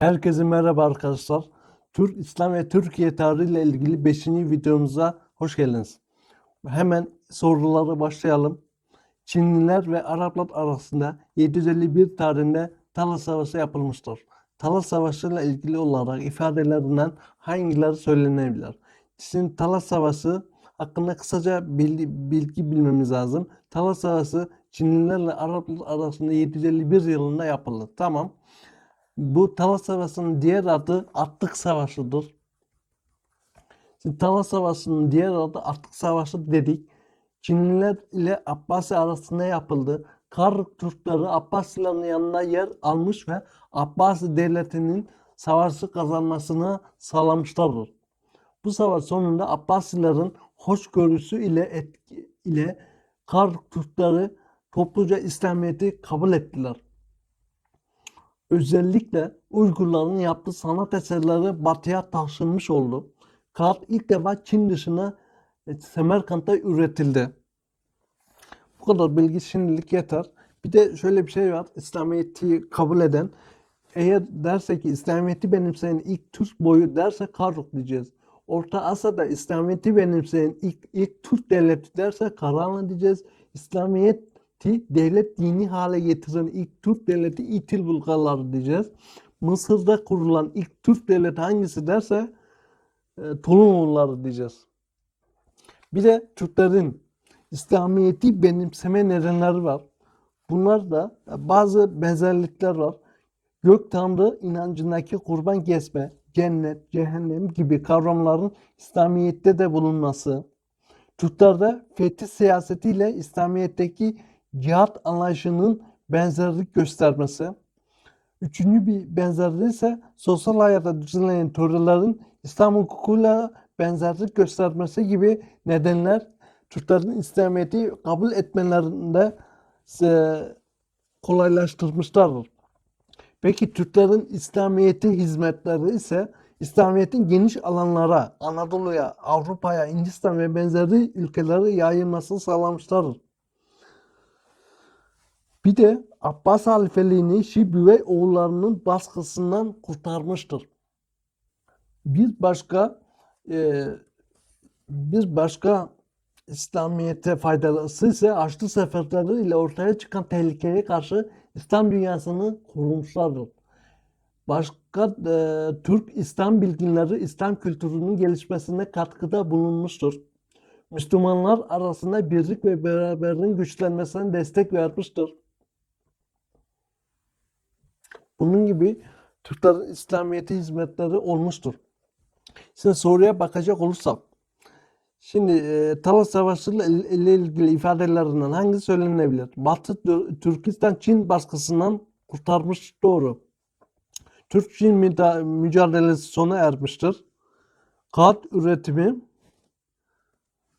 Herkese merhaba arkadaşlar. Türk İslam ve Türkiye tarihi ile ilgili 5. videomuza hoş geldiniz. Hemen sorulara başlayalım. Çinliler ve Araplar arasında 751 tarihinde Talas Savaşı yapılmıştır. Talas Savaşı ile ilgili olarak ifadelerinden hangileri söylenebilir? Şimdi Talas Savaşı hakkında kısaca bilgi, bilgi bilmemiz lazım. Talas Savaşı Çinlilerle Araplar arasında 751 yılında yapıldı. Tamam. Bu Talas Savaşı'nın diğer adı Atlık Savaşı'dır. Şimdi Talas Savaşı'nın diğer adı Atlık Savaşı dedik. Çinliler ile Abbasi arasında yapıldı. Karlık Türkleri Abbasilerin yanına yer almış ve Abbasi devletinin savaşı kazanmasını sağlamışlardır. Bu savaş sonunda Abbasilerin hoşgörüsü ile etki, ile Karlık Türkleri topluca İslamiyet'i kabul ettiler. Özellikle Uygurların yaptığı sanat eserleri batıya taşınmış oldu. Kağıt ilk defa Çin dışına e, Semerkant'ta üretildi. Bu kadar bilgi şimdilik yeter. Bir de şöyle bir şey var. İslamiyet'i kabul eden eğer derse ki İslamiyet'i benimseyen ilk Türk boyu derse Karluk diyeceğiz. Orta Asya'da İslamiyet'i benimseyen ilk, ilk Türk devleti derse Karahanlı diyeceğiz. İslamiyet'i devlet dini hale getiren ilk Türk devleti İtil Bulgarlar diyeceğiz. Mısır'da kurulan ilk Türk devleti hangisi derse e, Tolunoğulları diyeceğiz. Bir de Türklerin İslamiyet'i benimseme nedenleri var. Bunlar da bazı benzerlikler var. Gök Tanrı inancındaki kurban kesme, cennet, cehennem gibi kavramların İslamiyet'te de bulunması, Türklerde fetih siyasetiyle İslamiyet'teki cihat anlayışının benzerlik göstermesi. Üçüncü bir benzerliği ise sosyal hayata düzenlenen teorilerin İslam hukukuyla benzerlik göstermesi gibi nedenler Türklerin İslamiyet'i kabul etmelerinde e, kolaylaştırmışlardır. Peki Türklerin İslamiyet'e hizmetleri ise İslamiyet'in geniş alanlara, Anadolu'ya, Avrupa'ya, Hindistan ve benzeri ülkelere yayılmasını sağlamışlardır. Bir de Abbas halifeliğini Şibi ve oğullarının baskısından kurtarmıştır. Bir başka e, bir başka İslamiyet'e faydalısı ise Haçlı seferleri ile ortaya çıkan tehlikeye karşı İslam dünyasını korumuşlardır. Başka e, Türk İslam bilginleri İslam kültürünün gelişmesine katkıda bulunmuştur. Müslümanlar arasında birlik ve beraberliğin güçlenmesine destek vermiştir. Bunun gibi Türklerin İslamiyet'e hizmetleri olmuştur. Şimdi soruya bakacak olursak, şimdi e, Talas Savaşı ile ilgili ifadelerinden hangisi söylenebilir? Batı Türkistan Çin baskısından kurtarmış doğru. Türk-Çin mücadelesi sona ermiştir. Kağıt üretimi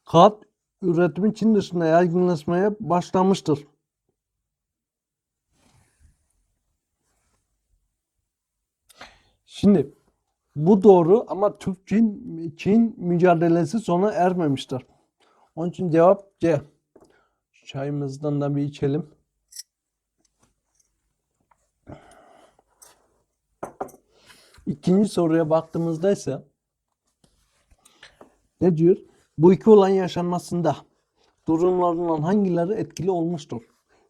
kağıt üretimi Çin dışında yaygınlaşmaya başlamıştır. Şimdi bu doğru ama Türk-Çin Çin mücadelesi sona ermemiştir. Onun için cevap C. Çayımızdan da bir içelim. İkinci soruya baktığımızda ise ne diyor? Bu iki olan yaşanmasında durumlarından hangileri etkili olmuştur?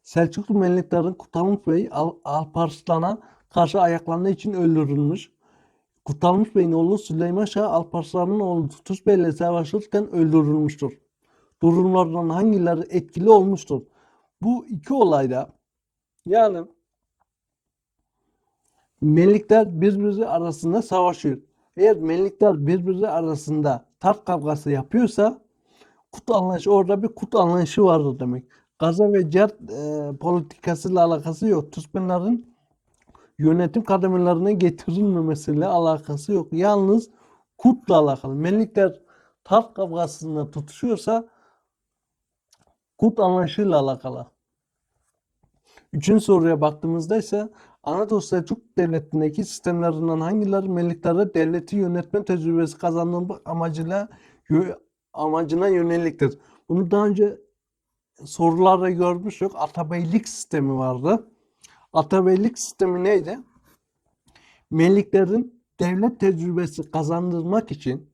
Selçuklu Meliklerin Kutalmış Bey Al Alparslan'a karşı ayaklandığı için öldürülmüş. Kutalmış Bey'in oğlu Süleyman Şah Alparslan'ın oğlu Tutus Bey ile savaşırken öldürülmüştür. Durumlardan hangileri etkili olmuştur? Bu iki olayda yani Melikler birbiri arasında savaşıyor. Eğer Melikler birbiri arasında tat kavgası yapıyorsa kut anlayışı orada bir kut anlayışı vardır demek. Gaza ve cihat e, politikasıyla alakası yok. Tüsmenlerin yönetim kademelerine getirilmemesiyle alakası yok. Yalnız kutla alakalı. Melikler tat kavgasında tutuşuyorsa kut anlayışıyla alakalı. Üçüncü soruya baktığımızda ise Anadolu Selçuk Devleti'ndeki sistemlerinden hangileri Meliklere devleti yönetme tecrübesi kazanmak amacıyla amacına yöneliktir? Bunu daha önce sorularda görmüştük. Atabeylik sistemi vardı. Atabeylik sistemi neydi? Meliklerin devlet tecrübesi kazandırmak için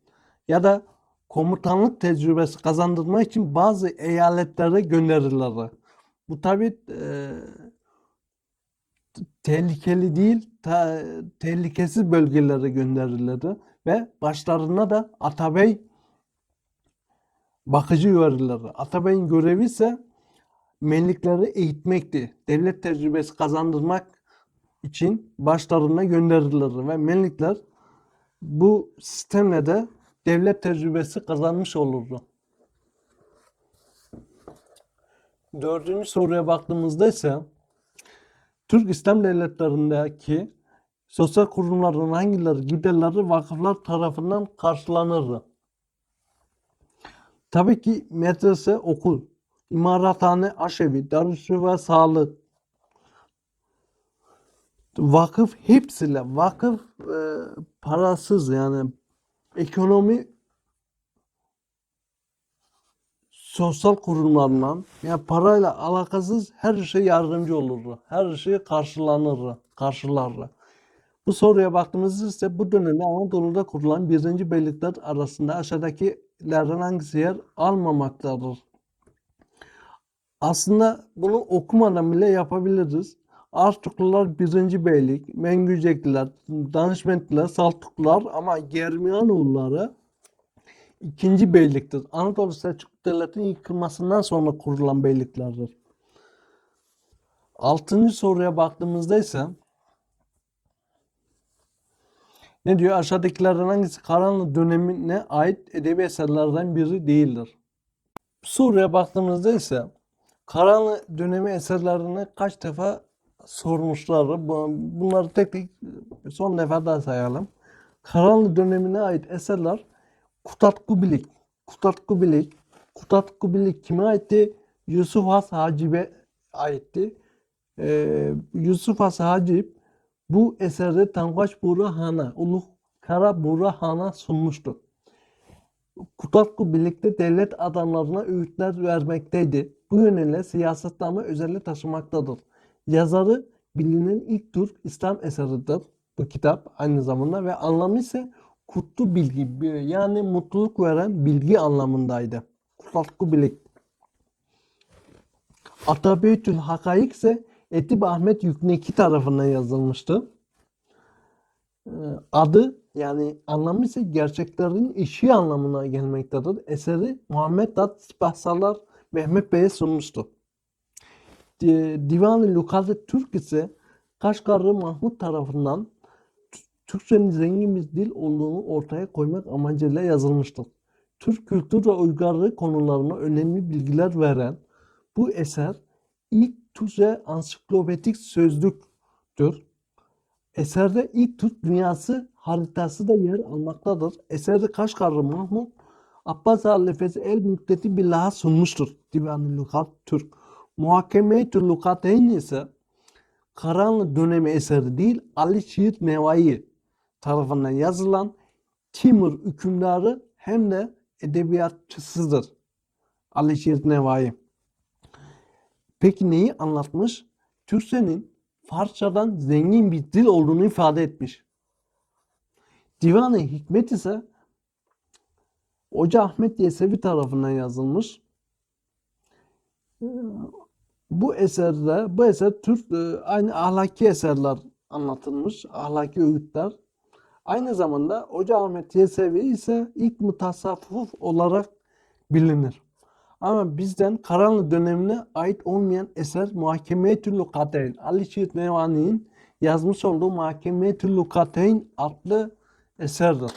ya da komutanlık tecrübesi kazandırmak için bazı eyaletlere gönderirler. Bu tabi tehlikeli değil, ta- tehlikesiz bölgelere gönderirler ve başlarına da atabey bakıcı verirler. Atabey'in görevi ise melikleri eğitmekti. Devlet tecrübesi kazandırmak için başlarına gönderirler ve melikler bu sistemle de devlet tecrübesi kazanmış olurdu. Dördüncü soruya baktığımızda ise Türk İslam devletlerindeki sosyal kurumların hangileri giderleri vakıflar tarafından karşılanırdı? Tabii ki medrese, okul, imarathane, aşevi, darüşşafaka, sağlık, vakıf hepsiyle vakıf e, parasız yani ekonomi sosyal kurumlarından yani parayla alakasız her şey yardımcı olurdu. Her şey karşılanırdı, karşılardı. Bu soruya baktığımızda ise bu dönemde Anadolu'da kurulan birinci beylikler arasında aşağıdakilerden hangisi yer almamaktadır? Aslında bunu okumadan bile yapabiliriz. Artuklular birinci beylik, Mengücekliler, Danışmentliler, Saltuklular ama Germiyanoğulları ikinci beyliktir. Anadolu Selçuklu Devleti'nin yıkılmasından sonra kurulan beyliklerdir. Altıncı soruya baktığımızda ise ne diyor? Aşağıdakilerden hangisi Karanlı dönemine ait edebi eserlerden biri değildir? Soruya baktığımızda ise Karanlı dönemi eserlerini kaç defa sormuşlar. Bu- Bunları tek tek son defa daha sayalım. Karanlı dönemine ait eserler Kutat Kubilik, Kutat Kubilik, Kutat Kubilik kime aitti? Yusuf Has Hacib'e aitti. Ee, Yusuf Has Hacip bu eserde Tangaç Buğra Han'a, Kara Buğra Han'a sunmuştu. Kutatku birlikte devlet adamlarına öğütler vermekteydi. Bu yönüyle siyasette ama özellik taşımaktadır. Yazarı bilinen ilk Türk İslam eseridir bu kitap aynı zamanda ve anlamı ise kutlu bilgi yani mutluluk veren bilgi anlamındaydı. Kutatku Bilik. Atabeytül Hakaik ise Etip Ahmet Yükneki tarafından yazılmıştı. Ee, Adı yani anlamı ise gerçeklerin eşiği anlamına gelmektedir. Eseri Muhammed Dat Sipahsalar Mehmet Bey'e sunmuştu. Di- Divan-ı Lukat-ı Türk ise Kaşgarlı Mahmut tarafından Türkçenin zengin bir dil olduğunu ortaya koymak amacıyla yazılmıştır. Türk kültür ve uygarlığı konularına önemli bilgiler veren bu eser ilk Türkçe ansiklopedik sözlüktür. Eserde ilk Türk dünyası haritası da yer almaktadır. Eserde Kaşgarlı Mahmut Abbas halifesi El Mükteti Billah'a sunmuştur. Divan-ı Lukat Türk. Muhakeme-i Lukateyn ise Karanlı dönemi eseri değil Ali Şiit Nevai tarafından yazılan Timur hükümdarı hem de edebiyatçısıdır. Ali Şiit Nevai. Peki neyi anlatmış? Türkçenin Farsçadan zengin bir dil olduğunu ifade etmiş. Divan-ı Hikmet ise Hoca Ahmet Yesevi tarafından yazılmış. Bu eserde, bu eser Türk e, aynı ahlaki eserler anlatılmış, ahlaki öğütler. Aynı zamanda Hoca Ahmet Yesevi ise ilk mutasavvuf olarak bilinir. Ama bizden Karanlı dönemine ait olmayan eser Muhakeme-i Lukateyn. Ali Şiit Nevani'nin yazmış olduğu Muhakeme-i Lukateyn adlı eserdir.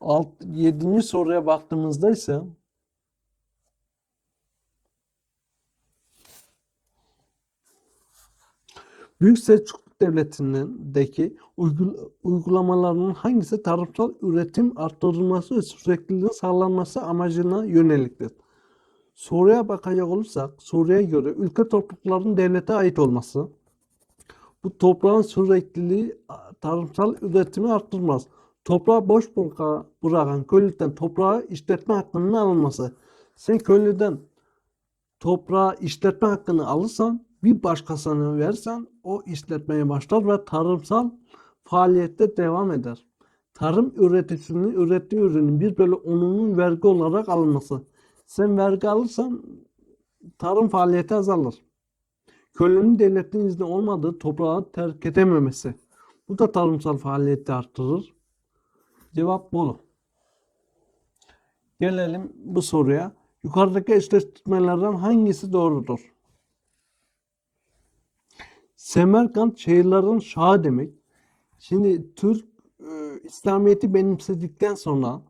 Alt, yedinci soruya baktığımızda ise Büyük Selçuklu Devleti'ndeki uygul- uygulamalarının hangisi tarımsal üretim arttırılması ve sürekliliğin sağlanması amacına yöneliktir? Soruya bakacak olursak, soruya göre ülke topraklarının devlete ait olması, bu toprağın sürekliliği tarımsal üretimi arttırmaz. Toprağı boş bıraka- bırakan köylüden toprağı işletme hakkının alınması. Sen köylüden toprağı işletme hakkını alırsan bir başkasına versen o işletmeye başlar ve tarımsal faaliyette devam eder. Tarım üreticisinin ürettiği ürünün bir bölü onunun vergi olarak alınması. Sen vergi alırsan tarım faaliyeti azalır. Kölenin devletin izni olmadığı toprağı terk edememesi. Bu da tarımsal faaliyeti artırır. Cevap Bolu. Gelelim bu soruya. Yukarıdaki eşleştirmelerden hangisi doğrudur? Semerkant şehirlerin şahı demek. Şimdi Türk e, İslamiyet'i benimsedikten sonra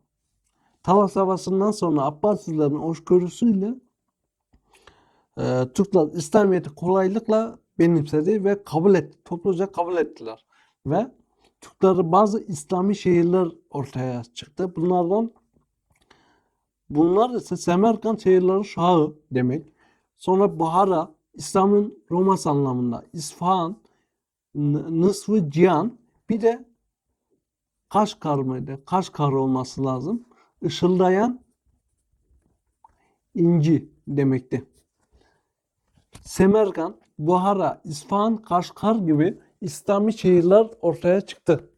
Talas Savaşı'ndan sonra Abbasilerin hoşgörüsüyle e, Türkler İslamiyet'i kolaylıkla benimsedi ve kabul etti. Topluca kabul ettiler. Ve Türkleri bazı İslami şehirler ortaya çıktı. Bunlardan bunlar ise Semerkant şehirlerin şahı demek. Sonra Buhara, İslam'ın Roması anlamında. İsfahan, Nısfı Cihan, bir de Kaşgar mıydı? Kaşgar olması lazım. Işıldayan inci demekti. Semerkant, Buhara, İsfahan, Kaşgar gibi İslami şehirler ortaya çıktı.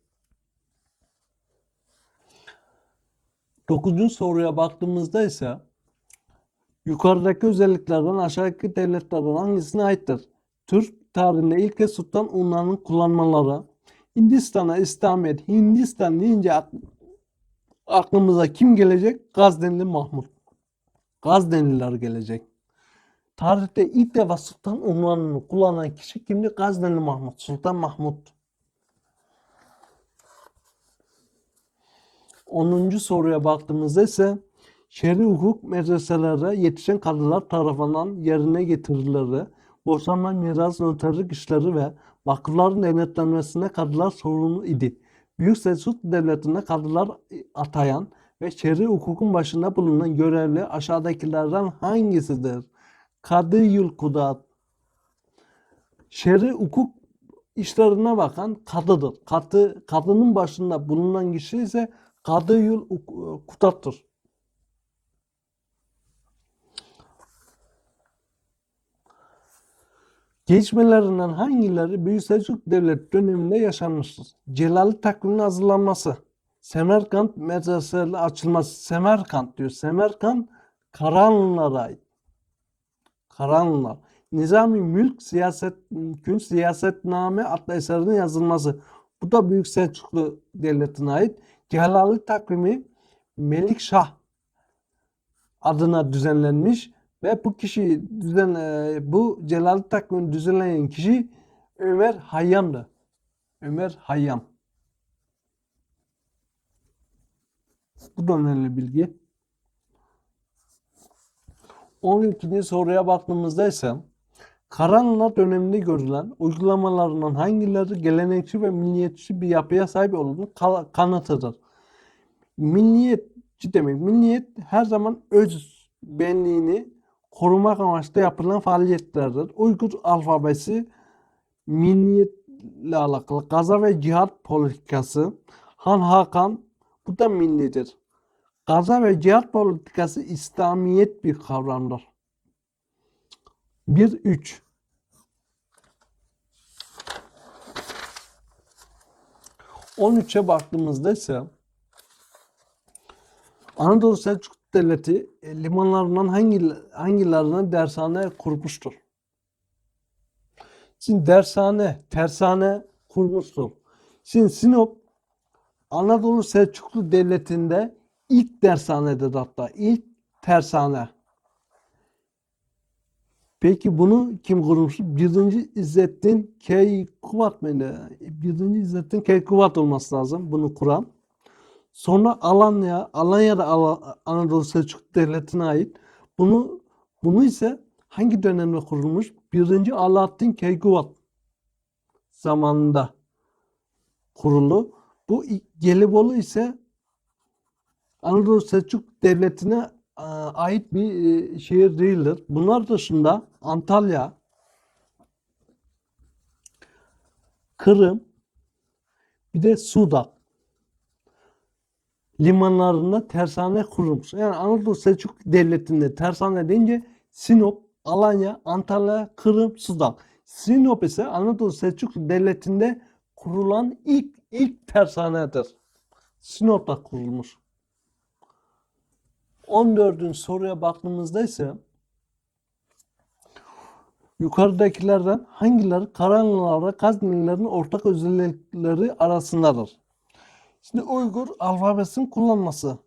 Dokuzuncu soruya baktığımızda ise yukarıdaki özelliklerden aşağıdaki devletlerden hangisine aittir? Türk tarihinde ilk kez Sultan unlarının kullanmaları, Hindistan'a İslamiyet, Hindistan deyince ak- aklımıza kim gelecek? Gazneli Mahmut. Gazneliler gelecek. Tarihte ilk defa Sultan unvanını kullanan kişi kimdi? Gazneli Mahmut. Sultan Mahmut. 10. soruya baktığımızda ise şer'i hukuk medreselerde yetişen kadınlar tarafından yerine getirileri, boşanma, miras, noterlik işleri ve vakıfların denetlenmesine kadınlar sorumlu idi. Büyük Selçuk Devleti'nde kadınlar atayan ve şer'i hukukun başında bulunan görevli aşağıdakilerden hangisidir? Kadıyül Kudat. Şer'i hukuk işlerine bakan kadıdır. Kadı, kadının başında bulunan kişi ise Kadıyül Kudat'tır. Gelişmelerinden hangileri Büyük Selçuk Devleti döneminde yaşanmıştır? Celali takviminin hazırlanması, Semerkant medreseleri açılması, Semerkant diyor. Semerkant Karahanlılara ait. Karahanlılar. Nizami Mülk Siyaset Mülkün Siyasetname adlı eserinin yazılması. Bu da Büyük Selçuklu Devleti'ne ait. Celali takvimi Melikşah adına düzenlenmiş ve bu kişi düzen e, bu Celali takvimi düzenleyen kişi Ömer Hayyam'dı. Ömer Hayyam. Bu da önemli bilgi. 12. soruya baktığımızda ise Karahanlılar döneminde görülen uygulamalarından hangileri gelenekçi ve milliyetçi bir yapıya sahip olduğunu ka- kanıtıdır. Milliyetçi demek. Milliyet her zaman öz benliğini korumak amaçlı yapılan faaliyetlerdir. Uygur alfabesi milliyetle alakalı. Gaza ve cihat politikası. Han Hakan bu da millidir. Gaza ve cihat politikası İslamiyet bir kavramdır. 1-3 13'e baktığımızda ise Anadolu Selçuk Devleti e, limanlarından hangi hangilerine dershane kurmuştur? Şimdi dershane, tersane kurmuştur. Şimdi Sinop Anadolu Selçuklu Devleti'nde ilk dershanedir hatta. ilk tersane. Peki bunu kim kurmuş? Birinci İzzettin Keykubat mıydı? Birinci İzzettin Keykubat olması lazım bunu kuran. Sonra Alanya, Alanya da Ala- Anadolu Selçuk Devleti'ne ait. Bunu bunu ise hangi dönemde kurulmuş? Birinci Alaaddin Keykubat zamanında kurulu. Bu Gelibolu ise Anadolu Selçuk Devleti'ne e, ait bir e, şehir değildir. Bunlar dışında Antalya, Kırım, bir de Sudak limanlarında tersane kurulmuş. Yani Anadolu Selçuk Devleti'nde tersane deyince Sinop Alanya, Antalya, Kırım, Sudan. Sinop ise Anadolu Selçuklu Devleti'nde kurulan ilk ilk tersanedir. Sinop'ta kurulmuş. 14. soruya baktığımızda ise yukarıdakilerden hangileri Karahanlılarla Gaznelilerin ortak özellikleri arasındadır? Şimdi Uygur alfabesinin kullanması.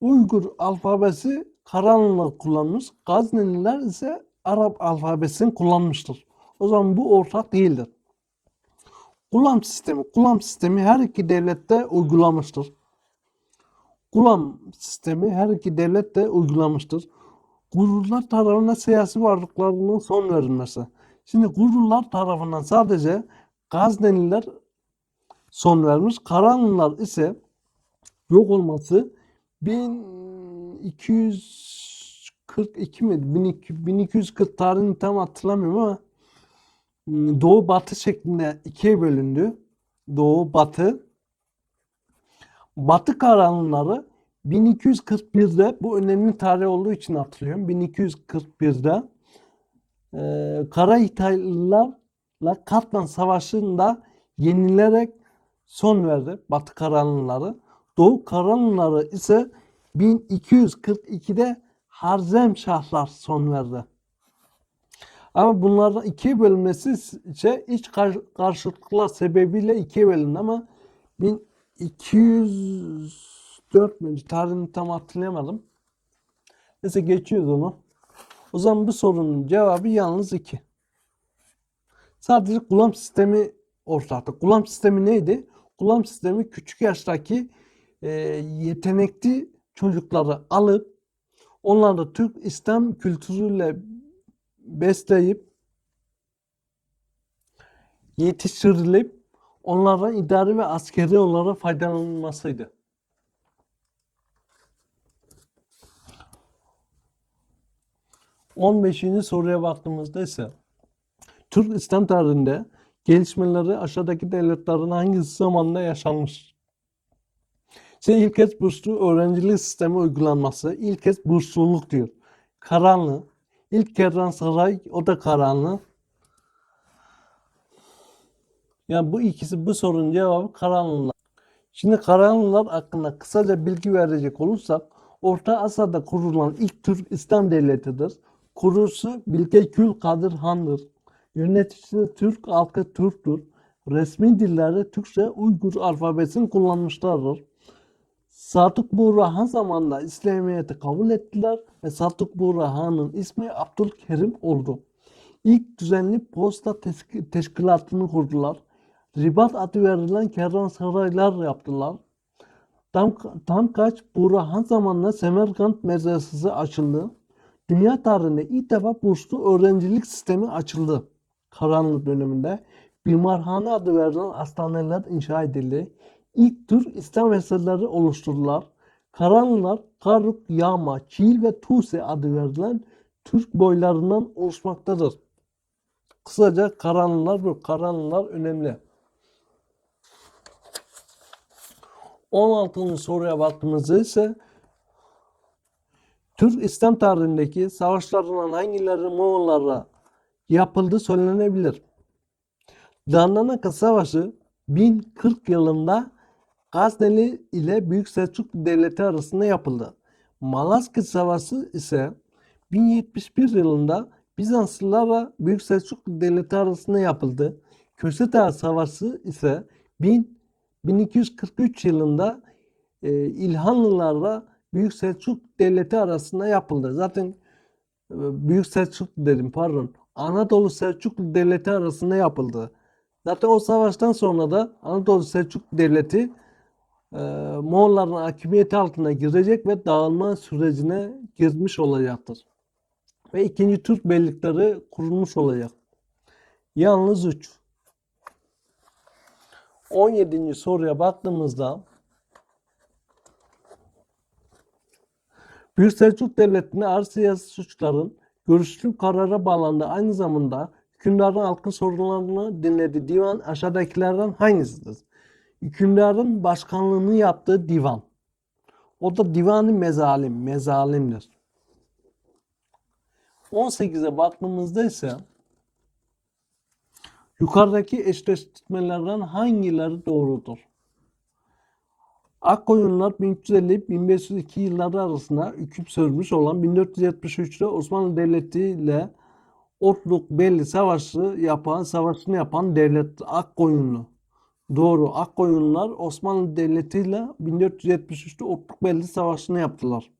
Uygur alfabesi Karahanlılar kullanmış. Gazneliler ise Arap alfabesini kullanmıştır. O zaman bu ortak değildir. Gulam sistemi. Gulam sistemi her iki devlette uygulamıştır. Gulam sistemi her iki devlet de uygulamıştır. Gururlar tarafından siyasi varlıklarının son verilmesi. Şimdi Gururlar tarafından sadece Gazneliler son vermiş. Karahanlılar ise yok olması 1242 mi? 1200 1240 tarihini tam hatırlamıyorum ama Doğu Batı şeklinde ikiye bölündü. Doğu Batı. Batı Karahanlıları 1241'de bu önemli tarih olduğu için hatırlıyorum. 1241'de e, Kara İtalyanlarla Katlan Savaşı'nda yenilerek son verdi Batı Karahanlıları. Doğu Karahanlıları ise 1242'de Harzemşahlar son verdi. Ama bunlardan ikiye bölünmesi ise iç kar- karşıtlıklar sebebiyle ikiye bölündü ama 1204 mü? Tarihini tam hatırlayamadım. Neyse geçiyoruz onu. O zaman bu sorunun cevabı yalnız 2. Sadece gulam sistemi ortaktı. Gulam sistemi neydi? Gulam sistemi küçük yaştaki e, yetenekli çocukları alıp onları Türk İslam kültürüyle besleyip yetiştirilip onlardan idari ve askeri olarak faydalanılmasıydı. On beşinci soruya baktığımızda ise Türk İslam tarihinde gelişmeleri aşağıdaki devletlerin hangisi zamanında yaşanmış? Şimdi ilk kez burslu öğrencilik sistemi uygulanması, ilk kez bursluluk diyor. Karanlı, ilk kervansaray o da karanlı. Yani bu ikisi bu sorunun cevabı Karahanlılar. Şimdi Karahanlılar hakkında kısaca bilgi verecek olursak Orta Asya'da kurulan ilk Türk İslam devletidir. Kurucusu Bilge Kül Kadir Han'dır. Yöneticisi Türk halkı Türk'tür. Resmi dillerde Türkçe Uygur alfabesini kullanmışlardır. Sadık Burhan zamanında İslamiyet'i kabul ettiler ve Sadık Burhan'ın ismi Abdülkerim oldu. İlk düzenli posta teşk- teşkilatını kurdular. Ribat adı verilen kervansaraylar yaptılar. Tam, tam kaç Burhan zamanında Semerkant medresesi açıldı. Dünya tarihinde ilk defa burslu öğrencilik sistemi açıldı. Karanlık döneminde Bimarhane adı verilen hastaneler inşa edildi. İlk Türk İslam eserleri oluşturdular. Karanlılar Karuk, Yağma, Çiğil ve Tuse adı verilen Türk boylarından oluşmaktadır. Kısaca Karanlılar bu. Karanlılar önemli. 16. soruya baktığımızda ise Türk İslam tarihindeki savaşlarından hangileri Moğollara yapıldığı söylenebilir. Darnanaka Savaşı 1040 yılında Gazneli ile Büyük Selçuklu Devleti arasında yapıldı. Malazgirt Savaşı ise 1071 yılında Bizanslılarla Büyük Selçuklu Devleti arasında yapıldı. Kösedağı Savaşı ise 1000 1243 yılında e, İlhanlılarla Büyük Selçuk Devleti arasında yapıldı. Zaten e, Büyük Selçuklu dedim pardon. Anadolu Selçuklu Devleti arasında yapıldı. Zaten o savaştan sonra da Anadolu Selçuklu Devleti e, Moğolların hakimiyeti altına girecek ve dağılma sürecine girmiş olacaktır. Ve ikinci Türk beylikleri kurulmuş olacak. Yalnız 3. 17. soruya baktığımızda Büyük Selçuk Devleti'ne ağır siyasi suçların görüşlü karara bağlandı. Aynı zamanda hükümdarın halkın sorunlarını dinledi. Divan aşağıdakilerden hangisidir? Hükümdarın başkanlığını yaptığı divan. O da divanı mezalim, mezalimdir. 18'e baktığımızda ise yukarıdaki eşleştirmelerden hangileri doğrudur? Akkoyunlar 1350-1502 yılları arasında hüküm sürmüş olan 1473'te Osmanlı Devleti ile Otluk Belli Savaşı yapan, savaşını yapan devlet Akkoyunlu. Doğru. Akkoyunlular Osmanlı Devleti ile 1473'te Otluk Belli Savaşı'nı yaptılar.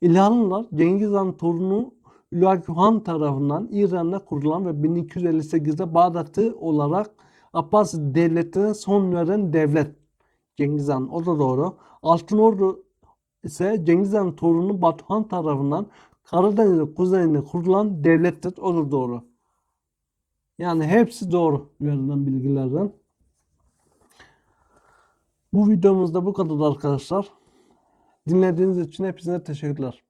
İlhanlılar Cengiz Han torunu Hülagü Han tarafından İran'da kurulan ve 1258'de Bağdat'ı olarak Abbasi Devleti'ne son veren devlet. Cengiz Han. O da doğru. Altın Ordu ise Cengiz Han torunu Batuhan tarafından Karadeniz'in kuzeyinde kurulan devlettir. O da doğru. Yani hepsi doğru verilen bilgilerden. Bu videomuzda bu kadar arkadaşlar. Dinlediğiniz için hepinize teşekkürler.